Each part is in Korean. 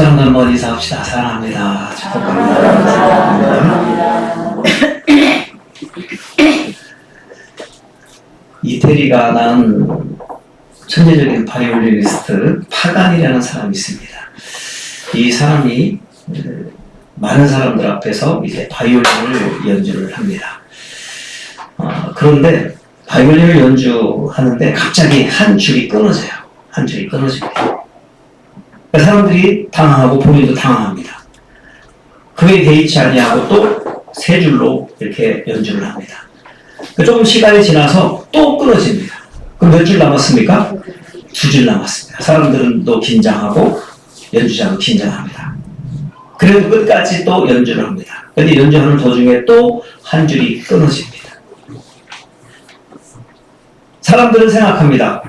사람들 한번 인사 합시다. 사랑합니다. 축복합니다. 이태리가 낳은 천재적인 바이올리니스트 파간이라는 사람이 있습니다. 이 사람이 어, 많은 사람들 앞에서 이제 바이올린을 연주를 합니다. 어, 그런데 바이올린을 연주하는데 갑자기 한 줄이 끊어져요. 한 줄이 끊어집니다. 그러니까 사람들이 당황하고 본인도 당황합니다. 그에 개의치 아니하고 또 세 줄로 이렇게 연주를 합니다. 그 조금 시간이 지나서 또 끊어집니다. 그럼 몇 줄 남았습니까? 두 줄 남았습니다. 사람들은 또 긴장하고 연주자도 긴장합니다. 그래도 끝까지 또 연주를 합니다. 근데 연주하는 도중에 또 한 줄이 끊어집니다. 사람들은 생각합니다.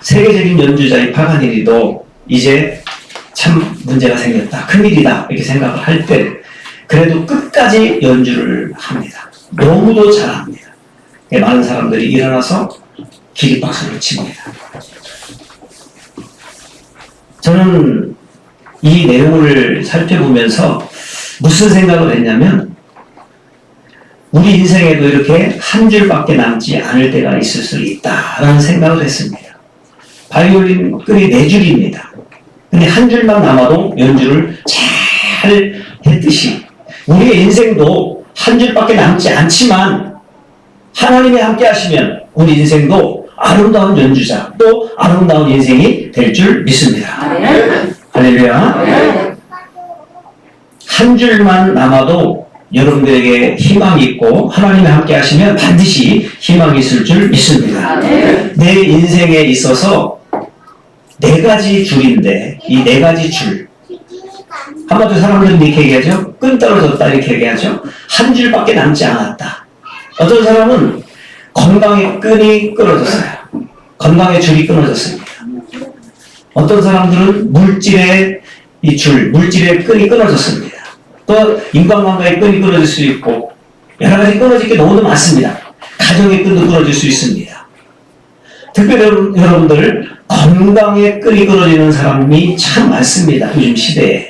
세계적인 연주자의 파가니니도 이제 참 문제가 생겼다. 큰일이다. 이렇게 생각을 할 때, 그래도 끝까지 연주를 합니다. 너무도 잘합니다. 예, 많은 사람들이 일어나서 기립박수를 칩니다. 저는 이 내용을 살펴보면서 무슨 생각을 했냐면, 우리 인생에도 이렇게 한 줄밖에 남지 않을 때가 있을 수 있다라는 생각을 했습니다. 바이올린 끈이 네 줄입니다. 근데 한 줄만 남아도 연주를 잘 했듯이 우리의 인생도 한 줄밖에 남지 않지만 하나님이 함께 하시면 우리 인생도 아름다운 연주자 또 아름다운 인생이 될 줄 믿습니다. 할렐루야. 한 줄만 남아도 여러분들에게 희망이 있고 하나님이 함께 하시면 반드시 희망이 있을 줄 믿습니다. 내 인생에 있어서 네 가지 줄인데 이 네 가지 줄 한마디로 사람들은 이렇게 얘기하죠. 끈 떨어졌다 이렇게 얘기하죠. 한 줄밖에 남지 않았다. 어떤 사람은 건강의 끈이 끊어졌어요. 건강의 줄이 끊어졌습니다. 어떤 사람들은 물질의 이 줄, 물질의 끈이 끊어졌습니다. 또 인간관계의 끈이 끊어질 수 있고 여러 가지 끊어질 게 너무도 많습니다. 가정의 끈도 끊어질 수 있습니다. 특별히 여러분- 여러분들 건강에 끈이 끊어지는 사람이 참 많습니다. 요즘 시대에.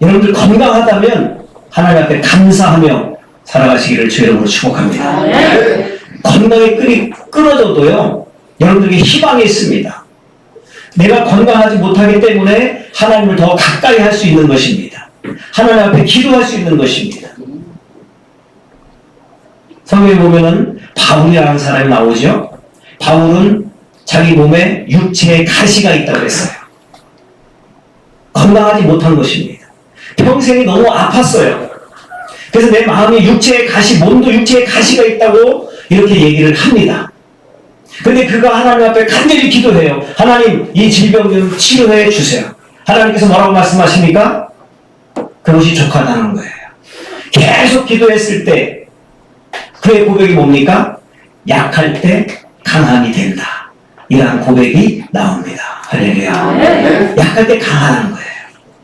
여러분들 건강하다면 하나님 앞에 감사하며 살아가시기를 주 이름으로 축복합니다. 건강의 끈이 끊어져도요, 여러분들에게 희망이 있습니다. 내가 건강하지 못하기 때문에 하나님을 더 가까이 할 수 있는 것입니다. 하나님 앞에 기도할 수 있는 것입니다. 성경에 보면은 바울이라는 사람이 나오죠. 바울은 자기 몸에 육체의 가시가 있다고 했어요. 건강하지 못한 것입니다. 평생이 너무 아팠어요. 그래서 내 마음에 육체의 가시, 몸도 육체의 가시가 있다고 이렇게 얘기를 합니다. 근데 그가 하나님 앞에 간절히 기도해요. 하나님, 이 질병 좀 치료해 주세요. 하나님께서 뭐라고 말씀하십니까? 그것이 족하다는 거예요. 계속 기도했을 때 그의 고백이 뭡니까? 약할 때 강함이 된다. 이러한 고백이 나옵니다. 할렐루야. 약할 때 강하다는 거예요.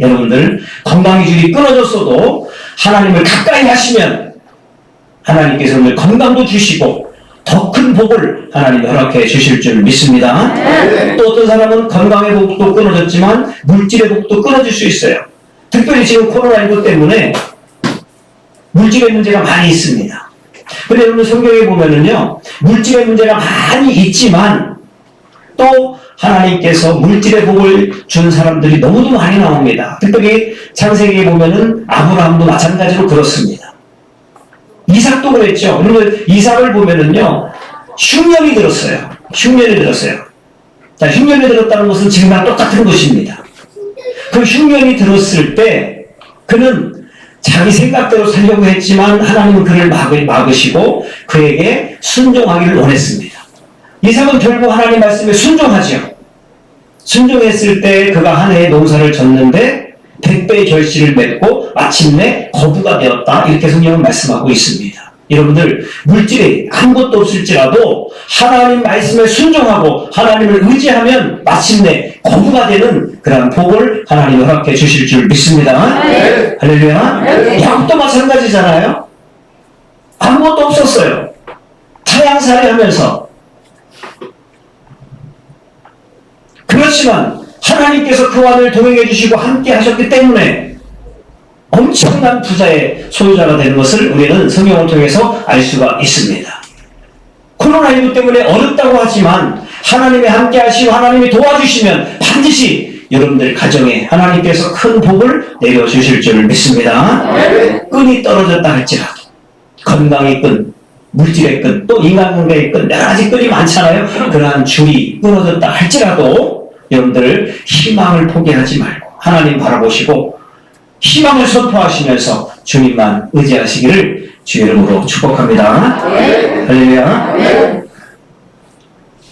여러분들 건강의 줄이 끊어졌어도 하나님을 가까이 하시면 하나님께서 오늘 건강도 주시고 더 큰 복을 하나님 허락해 주실 줄 믿습니다. 또 어떤 사람은 건강의 복도 끊어졌지만 물질의 복도 끊어질 수 있어요. 특별히 지금 코로나19 때문에 물질의 문제가 많이 있습니다. 근데 여러분 성경에 보면은요, 물질의 문제가 많이 있지만 또 하나님께서 물질의 복을 준 사람들이 너무도 많이 나옵니다. 특별히 창세기에 보면은 아브라함도 마찬가지로 그렇습니다. 이삭도 그랬죠. 여러분 이삭을 보면은요, 흉년이 들었어요. 흉년이 들었어요. 자, 흉년이 들었다는 것은 지금과 똑같은 것입니다. 그 흉년이 들었을 때 그는 자기 생각대로 살려고 했지만 하나님은 그를 막으, 막으시고 그에게 순종하기를 원했습니다. 이삭은 결국 하나님 말씀에 순종하지요. 순종했을 때 그가 한 해의 농사를 졌는데 백배의 결실을 맺고 마침내 거부가 되었다. 이렇게 성경은 말씀하고 있습니다. 여러분들 물질에 아무것도 없을지라도 하나님 말씀에 순종하고 하나님을 의지하면 마침내 거부가 되는 그런 복을 하나님이 허락해 주실 줄 믿습니다. 네. 할렐루야. 네. 야곱도 마찬가지잖아요. 아무것도 없었어요. 타양살이 하면서 그렇지만 하나님께서 그와 늘 동행해 주시고 함께 하셨기 때문에 엄청난 부자의 소유자가 되는 것을 우리는 성경을 통해서 알 수가 있습니다. 코로나19 때문에 어렵다고 하지만 하나님이 함께 하시고 하나님이 도와주시면 반드시 여러분들 가정에 하나님께서 큰 복을 내려주실 줄 믿습니다. 끈이 떨어졌다 할지라도 건강의 끈, 물질의 끈, 또 인간관계의 끈, 여러 가지 끈이 많잖아요. 그러한 줄이 끊어졌다 할지라도 여러분들 희망을 포기하지 말고 하나님 바라보시고 희망을 선포하시면서 주님만 의지하시기를 주 이름으로 축복합니다. 할렐루야.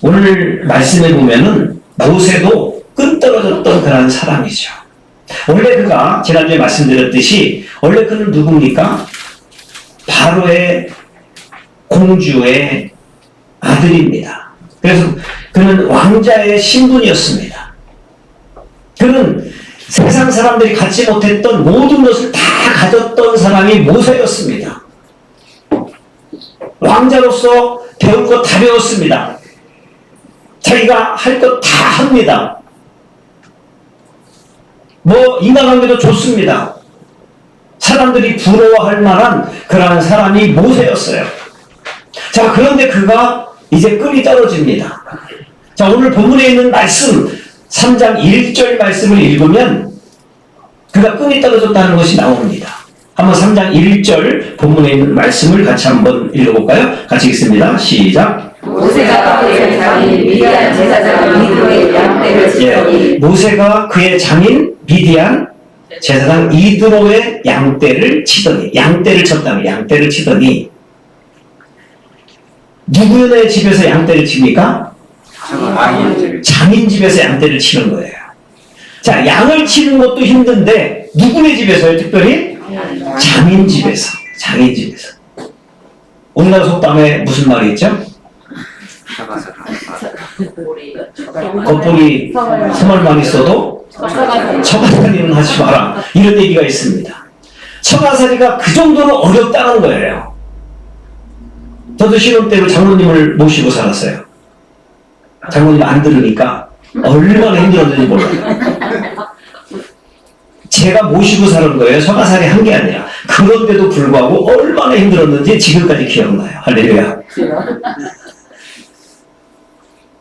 오늘 말씀에 보면은 모세도 끈 떨어졌던 그런 사람이죠. 원래 그가 지난주에 말씀드렸듯이 원래 그는 누굽니까? 바로의 공주의 아들입니다. 그래서 그는 왕자의 신분이었습니다. 그는 세상 사람들이 갖지 못했던 모든 것을 다 가졌던 사람이 모세였습니다. 왕자로서 배울 것 다 배웠습니다. 자기가 할 것 다 합니다. 뭐 인간관계도 좋습니다. 사람들이 부러워할 만한 그러한 사람이 모세였어요. 자, 그런데 그가 이제 끈이 떨어집니다. 자, 오늘 본문에 있는 말씀, 3장 1절 말씀을 읽으면 그가 끈이 떨어졌다는 것이 나옵니다. 한번 3장 1절 본문에 있는 말씀을 같이 한번 읽어볼까요? 같이 읽습니다. 시작. 모세가 그의 장인 미디안 제사장 이드로의 양떼를 치더니 예, 모세가 그의 장인 미디안 제사장 이드로의 양떼를 치더니 양떼를 쳤다니 양떼를 치더니 누구의 집에서 양떼를 칩니까? 장인 집에서 양떼를 치는 거예요. 자, 양을 치는 것도 힘든데 누구네 집에서요? 특별히 장인 집에서, 장인 집에서. 우리나라 속담에 무슨 말이 있죠? 겉보기 서말만 있어도 처가살이는 하지 마라. 이런 얘기가 있습니다. 처가살이가 그 정도로 어렵다는 거예요. 저도 신혼 때로 장모님을 모시고 살았어요. 장모님 안 들으니까 얼마나 힘들었는지 몰라요. 제가 모시고 사는 거예요. 처가살이 한 게 아니라. 그런데도 불구하고 얼마나 힘들었는지 지금까지 기억나요. 할렐루야.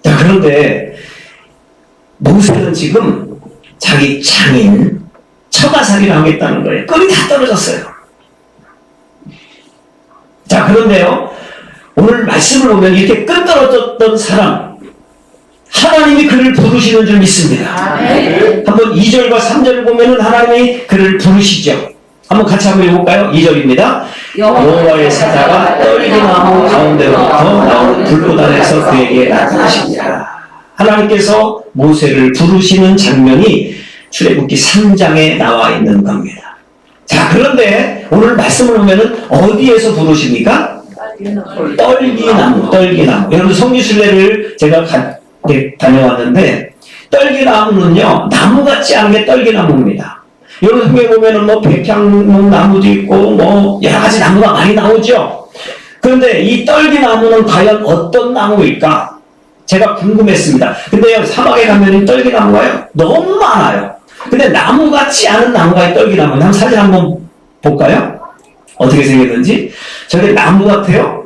자, 그런데 모세는 지금 자기 장인 처가살이를 하겠다는 거예요. 끈이 다 떨어졌어요. 자, 그런데요. 오늘 말씀을 보면 이렇게 끈 떨어졌던 사람 하나님이 그를 부르시는 줄 믿습니다. 한번 2절과 3절을 보면은 하나님이 그를 부르시죠. 한번 같이 한번 읽어볼까요? 2절입니다. 여호와의 사자가 떨기 나무 가운데로부터 나오는 불보단에서 그에게 나타나십니다. 하나님께서 모세를 부르시는 장면이 출애굽기 3장에 나와 있는 겁니다. 자, 그런데 오늘 말씀을 보면은 어디에서 부르십니까? 떨기나무, 떨기나무. 여러분 성지순례를 제가 가, 네, 다녀왔는데 떨기나무는요 나무 같지 않은 게 떨기나무입니다. 여러분 성경에 보면은 뭐 백향목 나무도 있고 뭐 여러 가지 나무가 많이 나오죠. 그런데 이 떨기나무는 과연 어떤 나무일까? 제가 궁금했습니다. 근데요 사막에 가면 떨기나무가요 너무 많아요. 근데 나무 같지 않은 나무가 떨기나무. 한번 사진 한번 볼까요? 어떻게 생겼는지 저게 나무 같아요?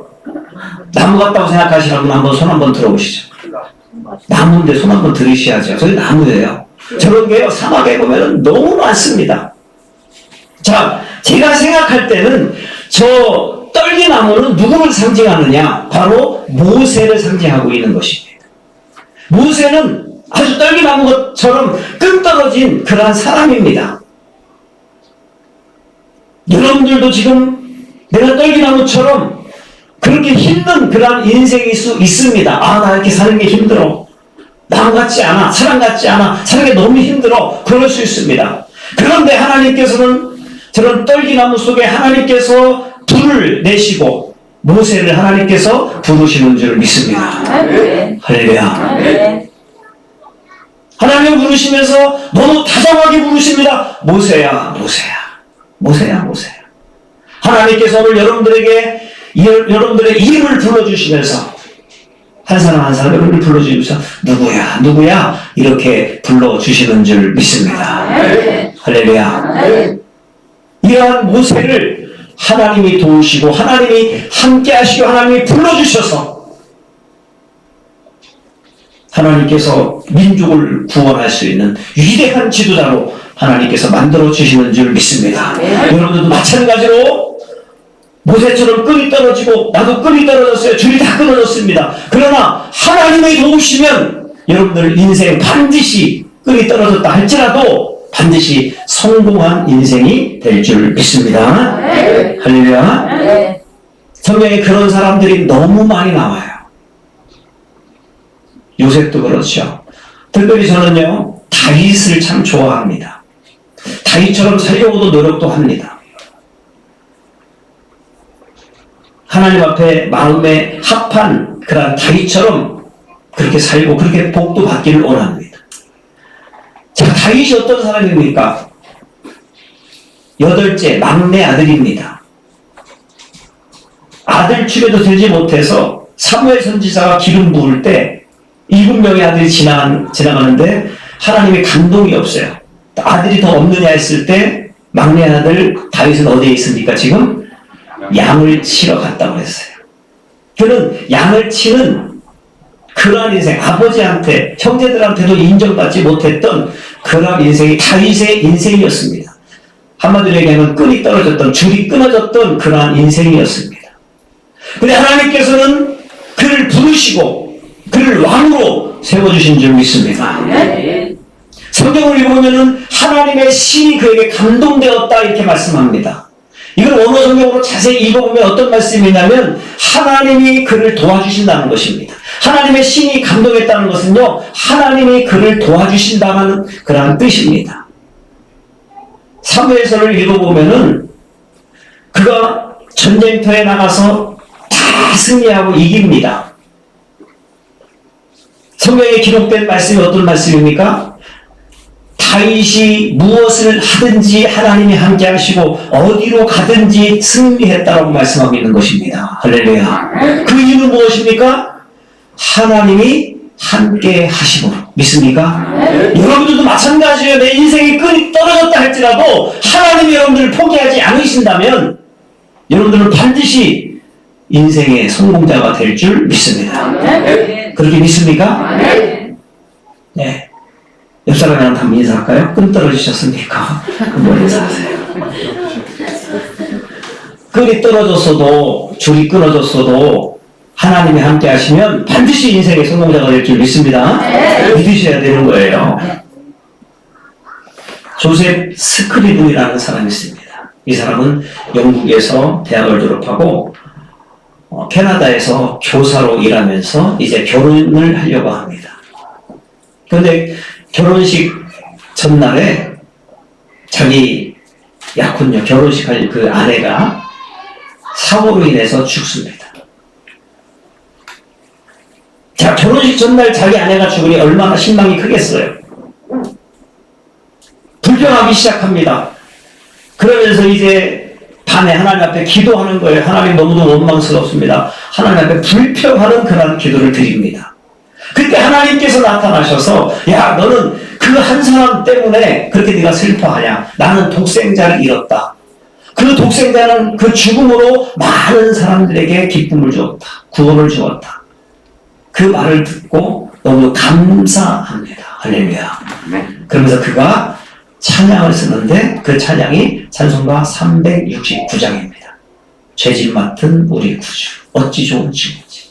나무 같다고 생각하시는 분 한번 손 한번 들어보시죠. 나무인데 손 한번 들으셔야죠. 저게 나무예요. 저런 게요, 사막에 보면 너무 많습니다. 자, 제가 생각할 때는 저 떨기나무는 누구를 상징하느냐? 바로 모세를 상징하고 있는 것입니다. 모세는 아주 떨기나무처럼 끈 떨어진 그러한 사람입니다. 여러분들도 지금 내가 떨기나무처럼 그렇게 힘든 그러한 인생일 수 있습니다. 아, 나 이렇게 사는 게 힘들어. 남 같지 않아. 사람 같지 않아. 사는 게 너무 힘들어. 그럴 수 있습니다. 그런데 하나님께서는 저런 떨기나무 속에 하나님께서 불을 내시고 모세를 하나님께서 부르시는 줄 믿습니다. 할렐루야. 하나님을 부르시면서 너무 다정하게 부르십니다. 모세야, 모세야. 모세야, 모세야. 하나님께서 오늘 여러분들에게 이- 여러분들의 이름을 불러주시면서 한 사람 한 사람 이름을 불러주면서 누구야 누구야 이렇게 불러주시는 줄 믿습니다. 할렐루야. 이러한 모세를 하나님이 도우시고 하나님이 함께 하시고 하나님이 불러주셔서 하나님께서 민족을 구원할 수 있는 위대한 지도자로 하나님께서 만들어 주시는 줄 믿습니다. 여러분들도 마찬가지로 모세처럼 끈이 떨어지고 나도 끈이 떨어졌어요. 줄이 다 끊어졌습니다. 그러나 하나님이 도우시면 여러분들 인생 반드시 끈이 떨어졌다 할지라도 반드시 성공한 인생이 될 줄 믿습니다. 할렐루야. 성경에 그런 사람들이 너무 많이 나와요. 요셉도 그렇죠. 특별히 저는요, 다윗을 참 좋아합니다. 다윗처럼 살려고도 노력도 합니다. 하나님 앞에 마음에 합한 그런 다윗처럼 그렇게 살고 그렇게 복도 받기를 원합니다. 자, 다윗이 어떤 사람입니까? 여덟째 막내 아들입니다. 아들 축에도 들지 못해서 사무엘 선지자가 기름 부을 때 일곱 명의 아들이 지나간, 지나가는데 하나님의 감동이 없어요. 아들이 더 없느냐 했을 때 막내 아들 다윗은 어디에 있습니까? 지금 양을 치러 갔다고 했어요. 그는 양을 치는 그러한 인생, 아버지한테, 형제들한테도 인정받지 못했던 그러한 인생이 다윗의 인생이었습니다. 한마디로 얘기하면 끈이 떨어졌던, 줄이 끊어졌던 그러한 인생이었습니다. 근데 하나님께서는 그를 부르시고 그를 왕으로 세워주신 줄 믿습니다. 성경을 읽어보면은 하나님의 신이 그에게 감동되었다 이렇게 말씀합니다. 이걸 원어 성경으로 자세히 읽어보면 어떤 말씀이냐면 하나님이 그를 도와주신다는 것입니다. 하나님의 신이 감동했다는 것은요 하나님이 그를 도와주신다는 그러한 뜻입니다. 사무엘서를 읽어보면은 그가 전쟁터에 나가서 다 승리하고 이깁니다. 성경에 기록된 말씀이 어떤 말씀입니까? 다윗이 무엇을 하든지 하나님이 함께 하시고 어디로 가든지 승리했다라고 말씀하고 있는 것입니다. 할렐루야. 그 이유는 무엇입니까? 하나님이 함께 하심으로 믿습니까? 여러분들도 마찬가지예요. 내 인생의 끈이 떨어졌다 할지라도 하나님이 여러분들을 포기하지 않으신다면 여러분들은 반드시 인생의 성공자가 될 줄 믿습니다. 그렇게 믿습니까? 네. 옆 사람이랑 한번 인사할까요? 끈 떨어지셨습니까? 한번 인사하세요. 끈이 떨어졌어도, 줄이 끊어졌어도, 하나님이 함께 하시면 반드시 인생의 성공자가 될 줄 믿습니다. 믿으셔야 되는 거예요. 조셉 스크리븐이라는 사람이 있습니다. 이 사람은 영국에서 대학을 졸업하고 어, 캐나다에서 교사로 일하면서 이제 결혼을 하려고 합니다. 그런데 결혼식 전날에 자기 약혼녀 결혼식 할 그 아내가 사고로 인해서 죽습니다. 자, 결혼식 전날 자기 아내가 죽으니 얼마나 신망이 크겠어요. 불평하기 시작합니다. 그러면서 이제 밤에 하나님 앞에 기도하는 거예요. 하나님 너무도 원망스럽습니다. 하나님 앞에 불평하는 그런 기도를 드립니다. 그때 하나님께서 나타나셔서 야 너는 그 한 사람 때문에 그렇게 네가 슬퍼하냐? 나는 독생자를 잃었다. 그 독생자는 그 죽음으로 많은 사람들에게 기쁨을 주었다 구원을 주었다. 그 말을 듣고 너무 감사합니다. 할렐루야. 그러면서 그가 찬양을 쓰는데 그 찬양이 찬송가 369장입니다. 죄짐 맡은 우리 구주 어찌 좋은 친구지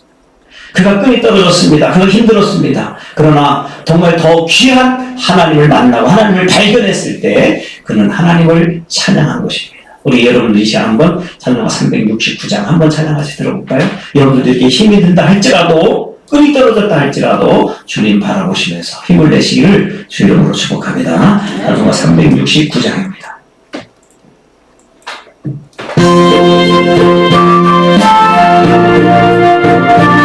그가 끈이 떨어졌습니다. 그가 힘들었습니다. 그러나 정말 더 귀한 하나님을 만나고 하나님을 발견했을 때 그는 하나님을 찬양한 것입니다. 우리 여러분들이 이제 한번 찬양가 369장 한번 찬양 같이 들어볼까요? 여러분들에게 힘이 든다 할지라도 끈이 떨어졌다 할지라도 주님 바라보시면서 힘을 내시기를 주 이름으로 축복합니다. 찬송가 369장입니다. 죄진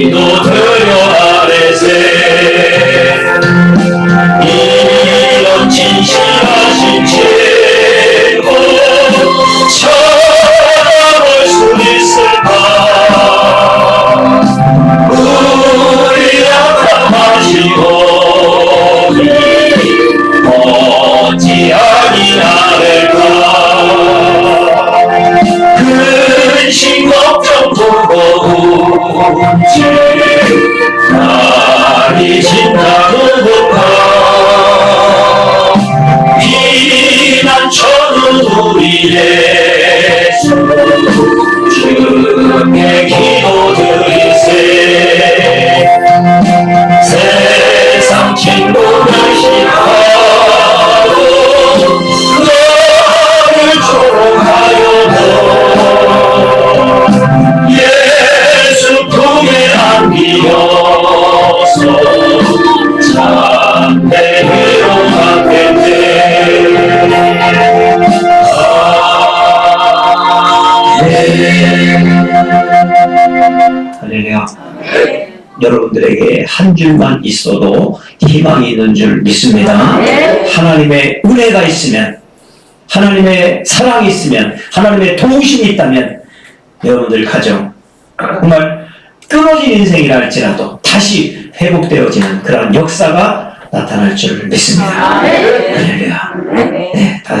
기 여러분들에게 한 줄만 있어도 희망이 있는 줄 믿습니다. 하나님의 은혜가 있으면, 하나님의 사랑이 있으면, 하나님의 도우심이 있다면, 여러분들 가정, 정말 끊어진 인생이라 할지라도 다시 회복되어지는 그런 역사가 나타날 줄 믿습니다. 할렐루야. 네, 다